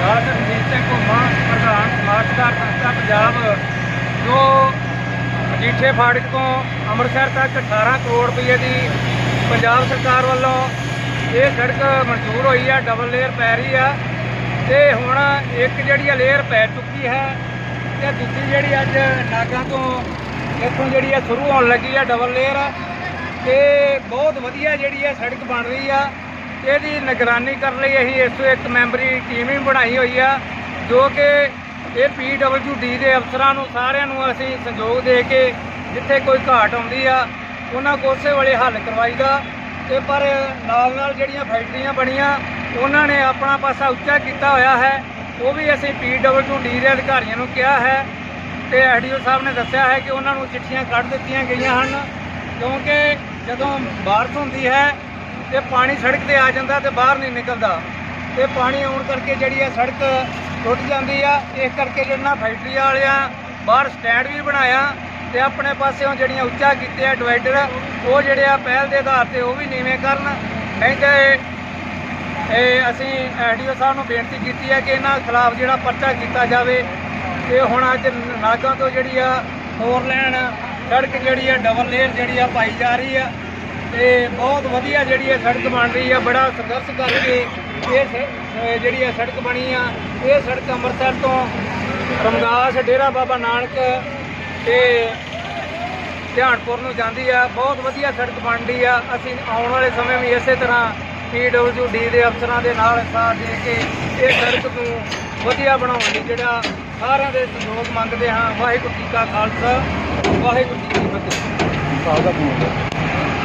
ਰਾਜ ਰਣਜੀਤ ਸਿੰਘ ਘੁੰਮਾ ਪ੍ਰਧਾਨ ਸਮਾਜਦਾਰ ਸੰਸਥਾ ਪੰਜਾਬ ਜੋ ਮਜੀਠੇ ਫਾਟਕ ਤੋਂ ਅੰਮ੍ਰਿਤਸਰ ਤੱਕ 18 ਕਰੋੜ ਰੁਪਏ ਦੀ ਪੰਜਾਬ ਸਰਕਾਰ ਵੱਲੋਂ ਇਹ ਸੜਕ ਮਨਜ਼ੂਰ ਹੋਈ ਆ ਡਬਲ ਲੇਅਰ ਪੈ ਰਹੀ ਆ। ਤੇ ਹੁਣ ਇੱਕ ਜਿਹੜੀ ਆ ਲੇਅਰ ਪੈ ਚੁੱਕੀ ਹੈ ਤੇ ਦੂਜੀ ਜਿਹੜੀ ਅੱਜ ਨਾਗਾਂ ਤੋਂ ਇੱਥੋਂ ਜਿਹੜੀ ਆ ਸ਼ੁਰੂ ਹੋਣ ਲੱਗੀ ਆ ਡਬਲ ਲੇਅਰ ਤੇ ਬਹੁਤ ਵਧੀਆ ਜਿਹੜੀ ਹੈ ਸੜਕ ਬਣ ਰਹੀ ਆ। ਇਹਦੀ ਨਿਗਰਾਨੀ ਕਰਨ ਲਈ ਅਸੀਂ ਇਸ ਤੋਂ ਇੱਕ ਮੈਂਬਰੀ ਟੀਮ ਵੀ ਬਣਾਈ ਹੋਈ ਆ, ਜੋ ਕਿ ਇਹ ਪੀਡਬਲਯੂਡੀ ਦੇ ਅਫਸਰਾਂ ਨੂੰ, ਸਾਰਿਆਂ ਨੂੰ ਅਸੀਂ ਸੰਯੋਗ ਦੇ ਕੇ ਜਿੱਥੇ ਕੋਈ ਘਾਟ ਆਉਂਦੀ ਆ, ਉਹਨਾਂ ਕੋਲ ਉਸੇ ਵੇਲੇ ਹੱਲ ਕਰਵਾਈਦਾ। ਤੇ ਪਰ ਨਾਲ ਨਾਲ ਜਿਹੜੀਆਂ ਫੈਕਟਰੀਆਂ ਬਣੀਆਂ, ਉਹਨਾਂ ਨੇ ਆਪਣਾ ਪਾਸਾ ਉੱਚਾ ਕੀਤਾ ਹੋਇਆ ਹੈ। ਉਹ ਵੀ ਅਸੀਂ ਪੀਡਬਲਯੂਡੀ ਦੇ ਅਧਿਕਾਰੀਆਂ ਨੂੰ ਕਿਹਾ ਹੈ। ਤੇ ਐਡੀਓ ਸਾਹਿਬ ਨੇ ਦੱਸਿਆ ਹੈ ਕਿ ਉਹਨਾਂ ਨੂੰ ਚਿੱਠੀਆਂ ਕੱਢ ਦਿੱਤੀਆਂ ਗਈਆਂ ਹਨ। ਕਿਉਂਕਿ ਜਦੋਂ ਬਾਰਿਸ਼ ਹੁੰਦੀ ਹੈ ਤੇ ਪਾਣੀ ਸੜਕ ਤੇ ਆ ਜਾਂਦਾ ਤੇ ਬਾਹਰ ਨਹੀਂ ਨਿਕਲਦਾ। ਤੇ ਪਾਣੀ ਆਉਣ ਕਰਕੇ ਜਿਹੜੀ ਆ ਸੜਕ ਟੁੱਟ ਜਾਂਦੀ ਆ, ਇਸ ਕਰਕੇ ਜਿਹੜਾ ਫੈਕਟਰੀ ਵਾਲਿਆਂ ਬਾਹਰ ਸਟੈਂਡ ਵੀ ਬਣਾਇਆ ਤੇ ਆਪਣੇ ਪਾਸਿਓਂ ਜਿਹੜੀਆਂ ਉੱਚਾ ਕੀਤੇ ਆ ਡਿਵਾਈਡਰ, ਉਹ ਜਿਹੜੇ ਆ ਪਹਿਲ ਦੇ ਆਧਾਰ ਤੇ ਉਹ ਵੀ ਨੀਵੇਂ ਕਰਨ। ਨਹੀਂ ਤੇ ਇਹ ਅਸੀਂ ਐਡੀਓ ਸਾਹਿਬ ਨੂੰ ਬੇਨਤੀ ਕੀਤੀ ਹੈ ਕਿ ਇਹਨਾਂ ਖਿਲਾਫ ਜਿਹੜਾ ਪਰਚਾ ਕੀਤਾ ਜਾਵੇ ਤੇ ਹੁਣ ਅੱਜ ਨਾਗਾਂ ਤੋਂ ਜਿਹੜੀ ਆ ਫੋਰ ਲੈਣ ਸੜਕ ਜਿਹੜੀ ਆ, ਡਬਲ ਲੇਅਰ ਜਿਹੜੀ ਆ ਪਾਈ ਜਾ ਰਹੀ ਆ। ਤੇ ਬਹੁਤ ਵਧੀਆ ਜਿਹੜੀ ਆ ਸੜਕ ਬਣ ਰਹੀ ਆ, ਬੜਾ ਸੰਘਰਸ਼ ਕਰਕੇ ਇਹ ਸ- ਇਹ ਜਿਹੜੀ ਆ ਸੜਕ ਬਣੀ ਆ, ਇਹ ਸੜਕ ਅੰਮ੍ਰਿਤਸਰ ਤੋਂ ਰਮਦਾਸ, ਡੇਰਾ ਬਾਬਾ ਨਾਨਕ ਤੇ ਧਿਆਨਪੁਰ ਨੂੰ ਜਾਂਦੀ ਆ। ਬਹੁਤ ਵਧੀਆ ਸੜਕ ਬਣਦੀ ਆ। ਅਸੀਂ ਆਉਣ ਵਾਲੇ ਸਮੇਂ ਵੀ ਇਸੇ ਤਰ੍ਹਾਂ ਪੀਡਬਲਯੂਡੀ ਦੇ ਅਫਸਰਾਂ ਦੇ ਨਾਲ ਸਾਥ ਦੇ ਕੇ ਇਹ ਸੜਕ ਨੂੰ ਵਧੀਆ ਬਣਾਉਣ ਲਈ ਜਿਹੜਾ ਸਾਰਿਆਂ ਦੇ ਸਹਿਯੋਗ ਮੰਗਦੇ ਹਾਂ। ਵਾਹਿਗੁਰੂ ਜੀ ਕਾ ਖਾਲਸਾ, ਵਾਹਿਗੁਰੂ ਜੀ ਕੀ ਫਤਿਹ।